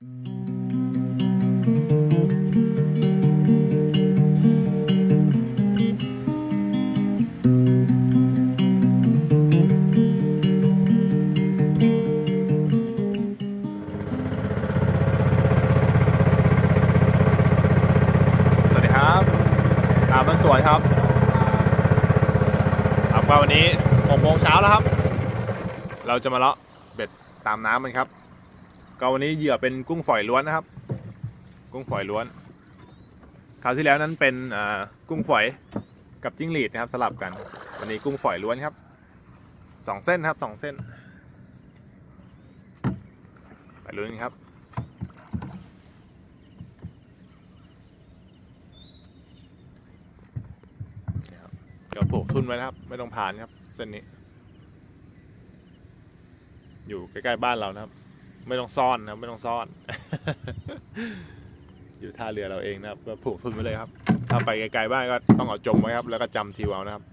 สวัสดีครับตามมันสวยครับครับก็วันนี้6โมงเช้าแล้วครับ เราจะมาเลาะเบ็ดตามน้ำมันครับ ก็วันนี้เหยื่อเป็นกุ้งฝอยล้วนนะครับ กุ้งฝอยล้วน คราวที่แล้วนั้นเป็นอ่ากุ้งฝอยกับจิ้งหรีดนะครับสลับกัน วันนี้กุ้งฝอยล้วนครับสองเส้นครับสองเส้นไปลุ้นกันครับเดี๋ยวผูกทุนไว้นะครับ ไม่ต้องผ่านครับ เส้นนี้ อยู่ใกล้ ๆ บ้านเรานะครับ ไม่ต้องซ่อนนะครับไม่ต้องซ่อน อยู่ท่าเรือเราเองนะครับก็ผูกทุนไว้เลยครับ ถ้าไปไกลๆบ้านก็ต้องเอาจมไว้ครับ แล้วก็จำทีวเอานะครับ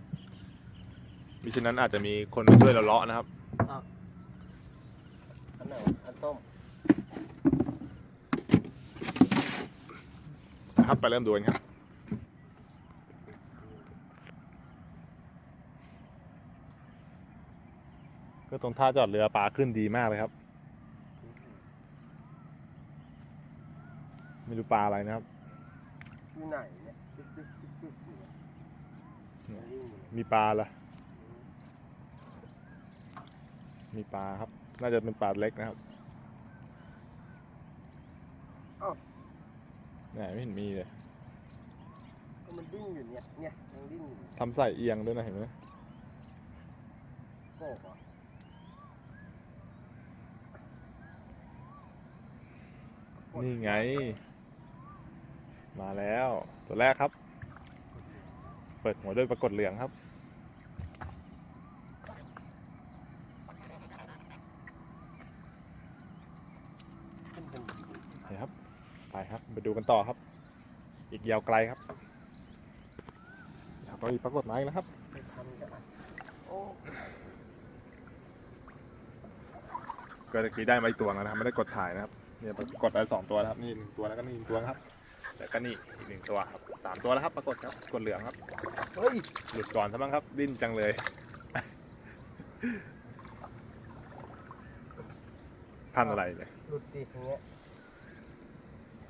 มิฉะนั้นอาจจะมีคนมาช่วยเราเลาะนะครับ อันไหนอันต้มนะครับไปเริ่มดูกันครับ ก็ตรงท่าจอดเรือปลาขึ้นดีมากเลยครับ ไม่รู้ปลาอะไรนะครับ ที่ไหนเนี่ยตึ๊กตึ๊กตึ๊กตึ๊กอยู่เนี่ยวิ่งอยู่มีปลาละ มีปลาครับ น่าจะเป็นปลาเล็กนะครับไหนไม่เห็นมีเลยก็มันดิ้นอยู่เนี่ยเนี่ยยังดิ้นอยู่ทำใส่เอียงด้วยนะเห็นไหมโกบอะนี่ไง มาแล้วตัวแรกครับ เปิดหัวด้วยปรากฏเหลืองครับเป็นครับ ไปครับ ไปดูกันต่อครับ อีกยาวไกลครับครับก็อีปรากฏไมาอีกแล้วครับก็ตะกี้ได้มาอีกตัวแล้วนะครับ ไม่ได้กดถ่ายนะครับ เนี่ยกฏไปสองตัวนะครับ นี่หนึ่งตัวแล้วก็นี่หนึ่งตัวครับ แล้วก็นี่อีกหนึ่งตัวครับสามตัวแล้วครับปรากฏครับกดเหลืองครับเฮ้ยหลุดก่อนซะบ้างครับ ดิ้นจังเลยพันอะไรเนี่ยหลุดดิอย่างเงี้ย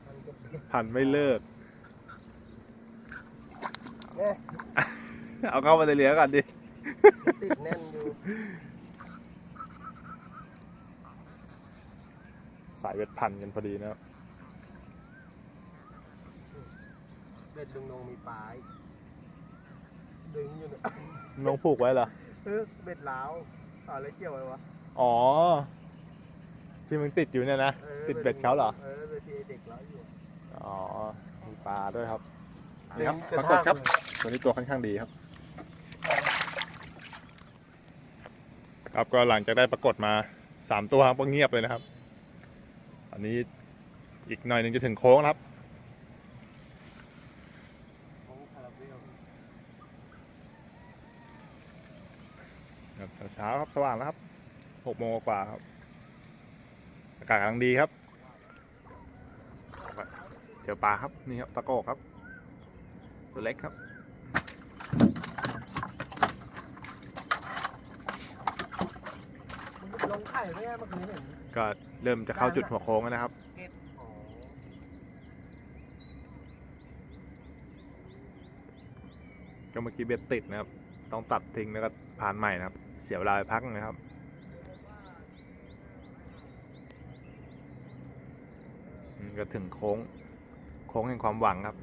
มันก็เป็นพันไม่เลิกเนี่ยเอาเข้ามาในเรือก่อนดิติดแน่นอยู่สายเวทพันกันพอดีนะครับ เบ็ดลุงนงมีปลายดึงอยู่เนี่ย น้องผูกไว้เหรอ เออเบ็ดล้าวอ่าแล้วเกี่ยวอะไรวะอ๋อ ที่มันติดอยู่เนี่ยนะ ออติดเบ็ดเขาเหรอ เออเบ็ดที่ไอ้เด็กล้าวอยู่อ๋อ มีปลาด้วยครับดึนี่งครับกระปรากฏครับทากเลยตัวนี้ตัวค่อนข้างดีครับ ครับก็หลังจากได้ปรากฏมาสามตัวครับก็เงียบเลยนะครับ อันนี้อีกหน่อยหนึงจะถึงโค้งแล้วครับ ของคาราเบล ครับเช้าๆครับสว่างแล้วครับหกโมงกว่าครับ อากาศกำลังดีครับ เจอปลาครับนี่ครับตะโกกครับ ตัวเล็กครับลงไข่ไม่ได้เมื่อกี้เห็นก็เริ่มจะเข้าจุดหัวโค้งแล้วนะครับเก็ตอ๋อก็เมื่อกี้เบ็ดติดนะครับ ต้องตัดทิ้งแล้วก็ผ่านใหม่นะครับ เสียเวลาไปพักนะครับ ก็ถึงโค้ง โค้งแห่งความหวังครับ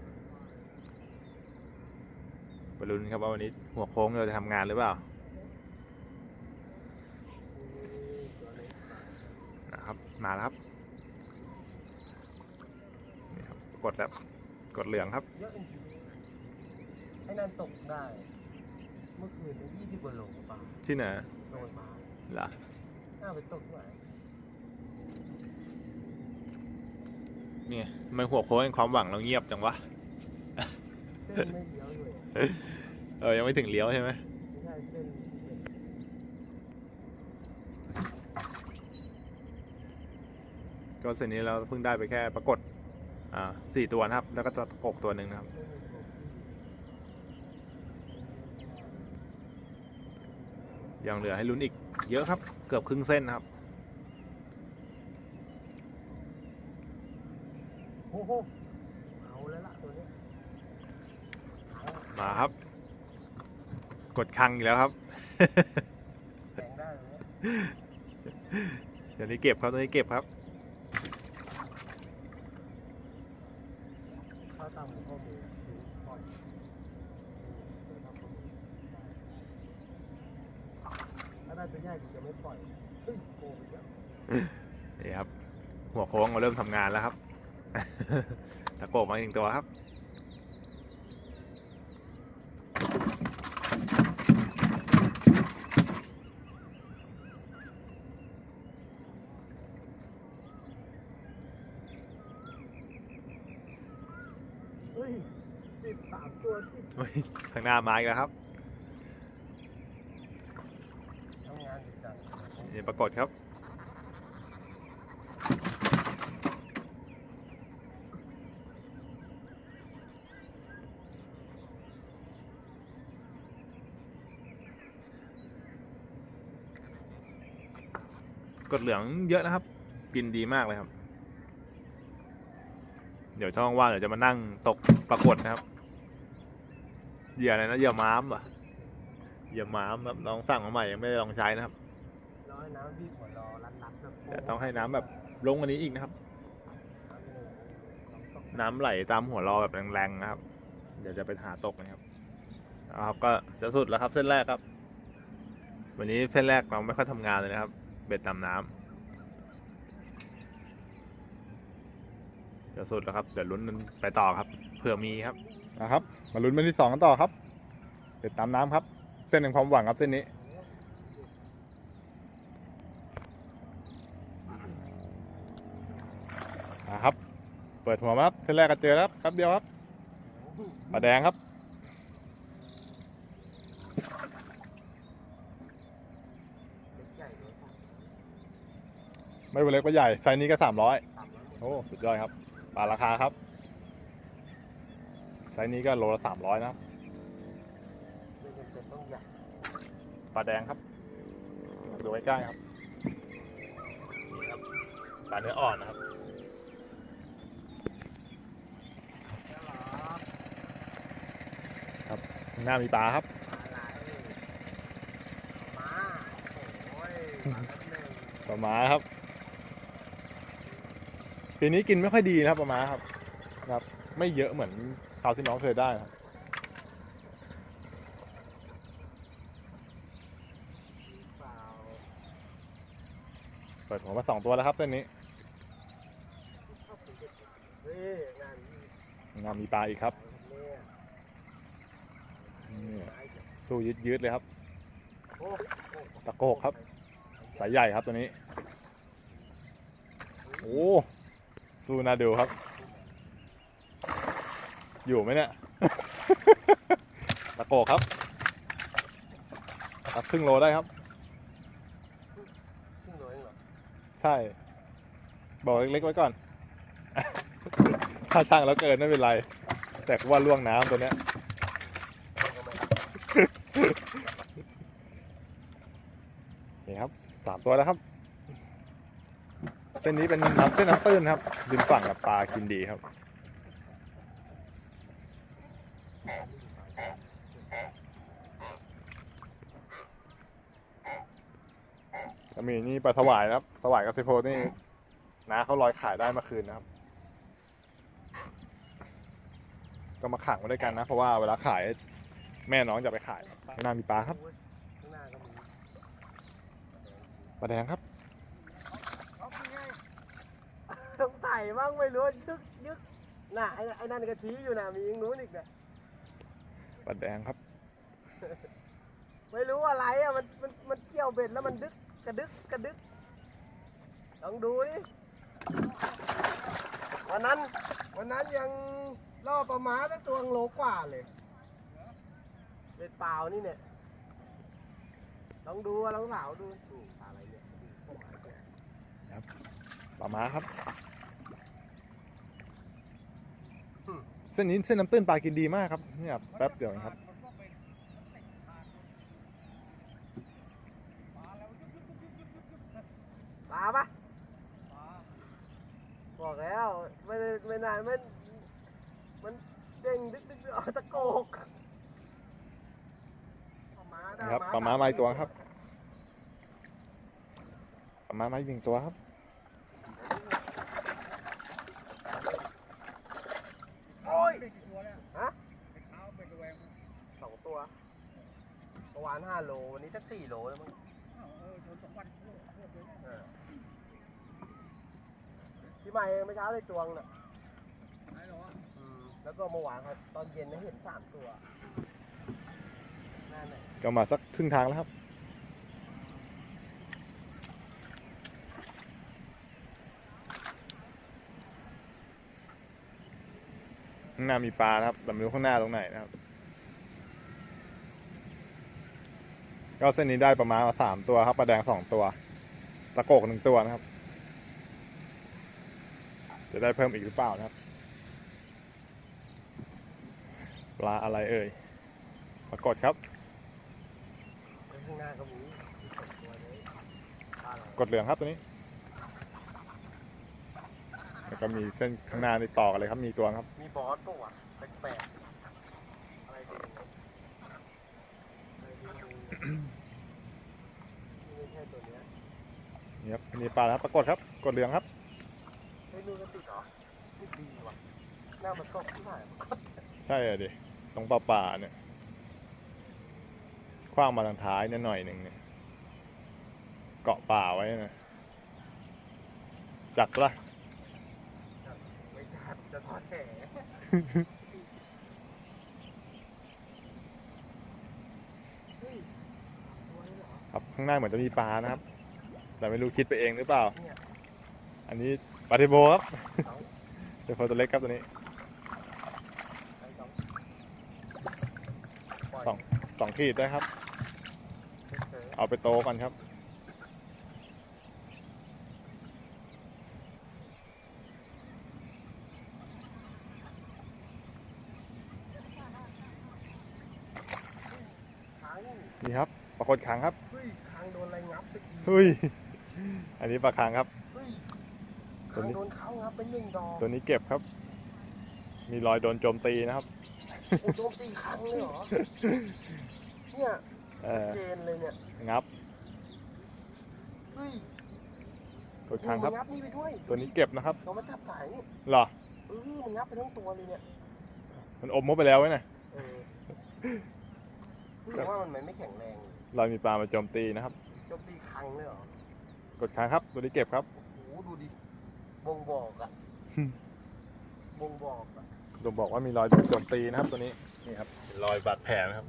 ไปลุ้นครับว่าวันนี้หัวโค้งเราจะทำงานหรือเปล่านะครับมาแล้วครับนี่ครับ กดแล้ว กดเหลืองครับเยอะจริงๆไอ้นั่นตกได้ เมื่อคืนยี่สิบกว่าโลปลาที่ไหนโดนมาเหรอน่าไปตกที่ไหนเนี่ยทำไมหัวโค้งแห่งความหวังเราเงียบจังวะเส้นไม่เลี้ยวเลยเออยังไม่ถึงเลี้ยวใช่ไหมไม่ใช่เส้นเส้นคก็เส้นนี้เราเพิ่งได้ไปแค่ปรากฏอ่าสี่ตัวนะครับ แล้วก็ตะกกตัวหนึ่งนะครับ ไม่มีกบที่ ยังเหลือให้ลุ้นอีกเยอะครับ เกือบครึ่งเส้นนะครับ โอ้โหเอาแล้วล่ะตัวเนี้ยเอามาครับ กดคังอีกแล้วครับ แข่งได้เลยเนี่ยเดี๋ยวนี้เก็บครับตัวนี้เก็บครับ เข้าตามหัวข้อมือถึงปล่อยเออเดี๋ยวทำข้อมือถ้าได้ตัวใหญ่กูจะไม่ปล่อยเฮ้ยโกงอีกแล้วนี่ครับ หัวโค้งมาเริ่มทำงานแล้วครับ ตะโกกมาอีกตัวครับเฮ้ยสิบสามตัวที่เฮ้ยข้างหน้ามาอีกแล้วครับ ทำงานดีจั งนี่ปรากฏครับ กดเหลืองเยอะนะครับ กินดีมากเลยครับ เดี๋ยวช่องว่างเดี๋ยวจะมานั่งตกปรากฏนะครับเหยื่ออะไรนะเหยื่อม้ามเหรอะเหยื่อม้ามครับน้องสั่งมาใหม่ยังไม่ได้ลองใช้นะครับ ร้อยน้ำบีบหัวรอรันรัดแบบแต่ต้องให้น้ำแบบลงกว่านี้อีกนะครับ น้ำไหลตามหัวรอแบบแรงๆนะครับ เดี๋ยวจะไปหาตกนะครับเอาครับก็จะสุดแล้วครับเส้นแรกครับ วันนี้เส้นแรกเราไม่ค่อยทำงานเลยนะครับ เบ็ดนำน้ำจะสุดแล้วครับเดี๋ยวลุ้นกันไปต่อครับเผื่อมีครับ นะครับ มาลุ้นเป็นที่สองกันต่อครับ เบ็ดตามน้ำครับ เส้นแห่งความหวังครับเส้นนี้ นะครับ เปิดหัวมาครับเส้นแรกก็เจอแล้วครับแป๊บเดียวครับปลาแดงครับไม่ว่าเล็กว่าใหญ่ไซส์นี้ก็สามร้อยโอ้สุดยอดครับปลาราคาครับไซส์นี้ก็โลละสามร้อยนะครับปลาแดงครับดูใกล้ๆครับปลาเนื้ออ่อนนะครับ แล้วเหรอ ข้าง หน้ามีปลาครับอะไรมาโอ้ยมาแล้วหนึ่งปลาม้าครับ ปีนี้กินไม่ค่อยดีนะครับปลาม้าครับ ครับ ไม่เยอะเหมือนคราวที่น้องเคยได้ครับเปล่าเปิดหัวมาสองตัวแล้วครับเส้นนี้ชอบกินเด็ดเฮ้ยงานนี้ข้างหน้ามีปลาอีกครับ เนี่ยนี่สู้ยืดๆเลยครับโอ้โอ้ตะโกกครับ สายใหญ่ครับตัวนี้ โอ้สู้น่าดูครับ อยู่ไหมเนี่ย ตะโกกครับครับครึ่งโลได้ครับครึ่งโลเองเหรอ ใช่ บอกเล็กๆไว้ก่อน ถ้าช่างแล้วเกินไม่เป็นไร แต่ว่าล่วงน้ำตัวเนี้ย นี่ครับสาม ตัวแล้วครับ เส้นนี้เป็นน้ำเส้นน้ำตื้นครับริมฝั่งกับปลากินดีครับก็มีนี่ปลาสวายครับสวายกับเซโพนี่น้าเขาลอยขายได้เมื่อคืนนะครับ ก็มาขังไว้ด้วยกันนะ เพราะว่าเวลาขายแม่น้องจะไปขายไม่น่ามีปลาครับ ข้างหน้าก็มี ป ลาแดงครับเอาเป็นไงต้องใส่บ้างไม่รู้ยึกยึกน่ะไอ้ไอ้นั่นก็ชี้อยู่น่ะมียิงนู้นอีกเนี่ยปลาแดงครับ ไม่รู้อะไรอะมันมันมันเกี่ยวเบ็ดแล้วมันดึกกระดึกกระดึกลองดูดิวันนั้นวันนั้นยังล่อประมาณได้ตัวโลกว่าเลยเบ็ดเปล่านี่เนี่ยลองดูอะลองสาวดูนี่ปลาอะไร เนี่ยปลาม้าครับ เส้นนี้เส้นน้ำตื้นปลากินดีมากครับเนี่ยแป๊บเดียวเองครับปลาปะบอกแล้วไม่ได้ไม่นานมันมันเด้งดึกดึกดึกอ๋อตะโกกปลาม้าได้นะครับปลาม้ามาอีกตัวครับปลาม้ามาอีกหนึ่งตัวครับ โอ้ย เป็นกี่ตัวเนี่ย ฮะ เป็นเท้าเป็นระแวง สองตัวเมื่อวานห้าโล วันนี้สักสี่โลแล้วมั้งเออพี่ใหม่เมื่อเช้าได้จวงน่ะไหนหรอวะอืมแล้วก็เมื่อวานครับตอนเย็นนะเห็นสามตัวนั่นแหละก็มาสักครึ่งทางแล้วครับ ข้างหน้ามีปลานะครับแต่ไม่รู้ข้างหน้าตรงไหนนะครับ ก็เส้นนี้ได้ประมาณสามตัวครับปลาแดงสองตัว ตะโกกหนึ่งตัวนะครับ จะได้เพิ่มอีกหรือเปล่านะครับ ปลาอะไรเอ่ยปรากฏครับข้างหน้าก็มีกดเหลืองครับตัวนี้ แล้วก็มีเส้นข้างหน้าในต่อกันเลยครับมีตัวครับ มีบอสปะวแปลกๆอะไรดีอะไรดีไม่ใช่ตัวเนี้ย นี่ครับมีปลาแล้วปรากฏครับกดเหลืองครับเฮ้ยนู่นก็ติดเหรอติดดีว่ะหน้ามันตกที่ไหนมันก็ใช่อะดิตรงป่าป่าๆเนี่ยคว้างมาทางท้ายเนี่ยหน่อยหนึ่งเนี่ยเกาะป่าไว้นะจักละไม่จัดจะทอดแหเฮ้ยตัวนี้เหรอครับข้างหน้าเหมือนจะมีปลานะครับ แต่ไม่รู้คิดไปเองหรือเปล่าเนี่ยอันนี้ปลาเทโบครับเอาเป็นโฟตัวเล็กครับตัวนี้ไอ้สองปล่อยสองสองขีดได้ครับเฉยเอาไปโตก่อนครับๆค้างนี่ครับปรากฏขังครับ เฮ้ยค้างโดนอะไรงับไปอีกเฮ้ย อันนี้ปลาคังครับ เฮ้ยตัวค้างนี้ โดนเขางับเป็นหนึ่งดอกตัวนี้เก็บครับ มีรอยโดนโจมตีนะครับ โอ้โจมตีค้างเลยเหรอ เนี่ยเออเจนเลยเนี่ยงับเฮ้ยกดขังครับมันงับนี่ไปด้วยตัวนี้เก็บนะครับเรามาจับสายนี่เหรอ เออมันงับไปทั้งตัวเลยเนี่ยมันอมมดไปแล้วไว้นะเออรู้สึกว่ามันไม่แข็งแรงรอยมีปลามาโจมตีนะครับโจมตีค้างเลยเหรอ กดค้างครับตัวนี้เก็บครับโอ้โหดูดิบ่งบอกอะอืมบ่งบอกอะดมบอกว่ามีรอยโจมตีนะครับตัวนี้นี่ครับเป็นรอยบาดแผลนะครับ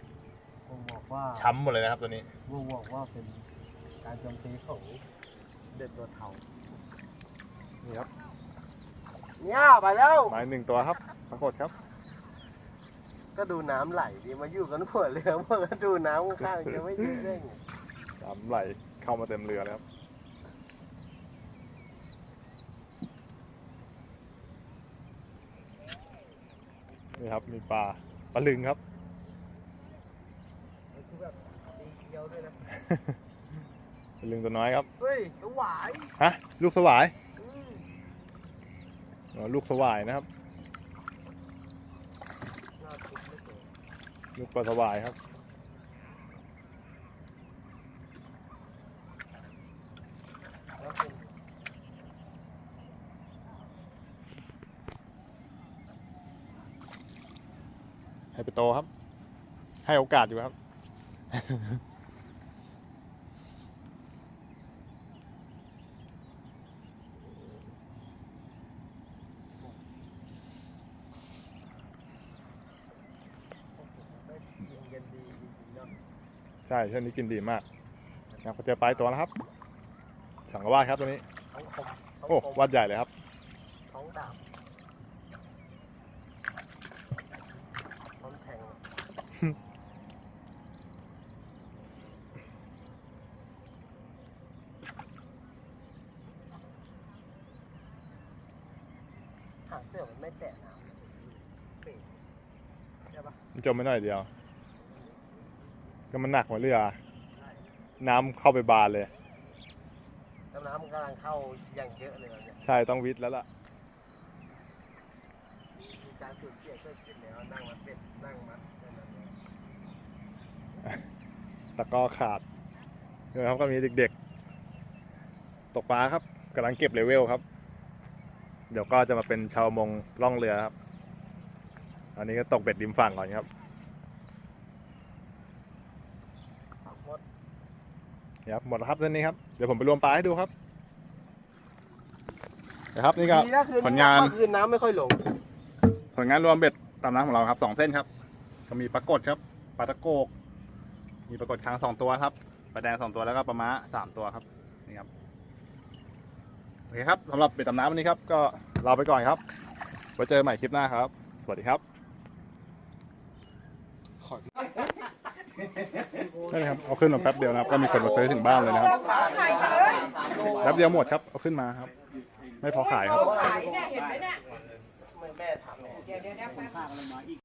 บ่งบอกว่าช้ำหมดเลยนะครับตัวนี้บ่งบอกว่าเป็นการโจมตีของเด็ดตัวเทานี่ครับเนี่ยไปแล้วไม้หนึ่งตัวครับปรากฏครับ ก็ดูน้ำไหลดีมาอยู่กันหัวเรือมันก็ดูน้ำข้างๆจะไม่เยอะได้ไงสามไหลเข้ามาเต็มเรือแล้วครับ นี่ครับมีปลาปลาลึงครับคือแบบตีเกียวด้วยนะปลาลึงตัวน้อยครับเฮ้ยก็หวายฮะลูกสวายอืมอ๋อลูกสวายนะครับน่าคิดเหลือเกินลูกปลาสวายครับ แล้วเป็น ให้ไปโตครับ ให้โอกาสอยู่ครับ ใช่เช่วงนี้กินดีมากนะครับพอเจอปลายตัวแล้วครับ สังกวาดครับตัวนี้ โอ้วัดใหญ่เลยครับท้องดาบท้องแทงางเสื้อมันไม่แตะน้ำเปรตใช่ปะมันจมไปหน่อยเดียว ก็มันหนักกว่าเรือน้ำเข้าไปบานเลย แล้วน้ำมันกำลังเข้าอย่างเยอะเลยตอนเนี่ยใช่ต้องวิทย์แล้วล่ะ มีการสูญเสียเกิดขึ้นแล้วนั่งมัดเป็ดนั่งมัดนั่นนั่นเนี่ยตะกร้อขาดเนี่ยครับก็มีเด็กๆ ตกปลาครับกำลังเก็บเลเวลครับ เดี๋ยวก็จะมาเป็นชาวประมงล่องเรือครับ อันนี้ก็ตกเบ็ดริมฝั่งก่อนครับหมดนี่ครับหมดแล้วครับเส้นนี้ครับ เดี๋ยวผมไปรวมปลาให้ดูครับนะครับนี่ก็ดีนะคืนผลงานเมื่อคืนน้ำไม่ค่อยหลง ผลงานรวมเบ็ดตามน้ำของเราครับสองเส้นครับ ก็มีปลากดครับปลาตะโกก มีปลากดค้างสองตัวครับปลาแดงสองตัวแล้วก็ปลาม้าสามตัวครับนี่ครับโอ เคครับสำหรับเบ็ดตามน้ำวันนี้ครับ ก็ลาไปก่อนครับไว้เจอใหม่คลิปหน้าครับ สวัสดีครับนี่ครับ เอาขึ้นมาแป๊บเดียวนะครับ ก็มีคนมาซื้อถึงบ้านเลยนะครับ แป๊บเดียวหมดครับ เอาขึ้นมาครับ ไม่พอขายครับเหมือนแม่ทำเนี่ยข้างอะไรมาอีก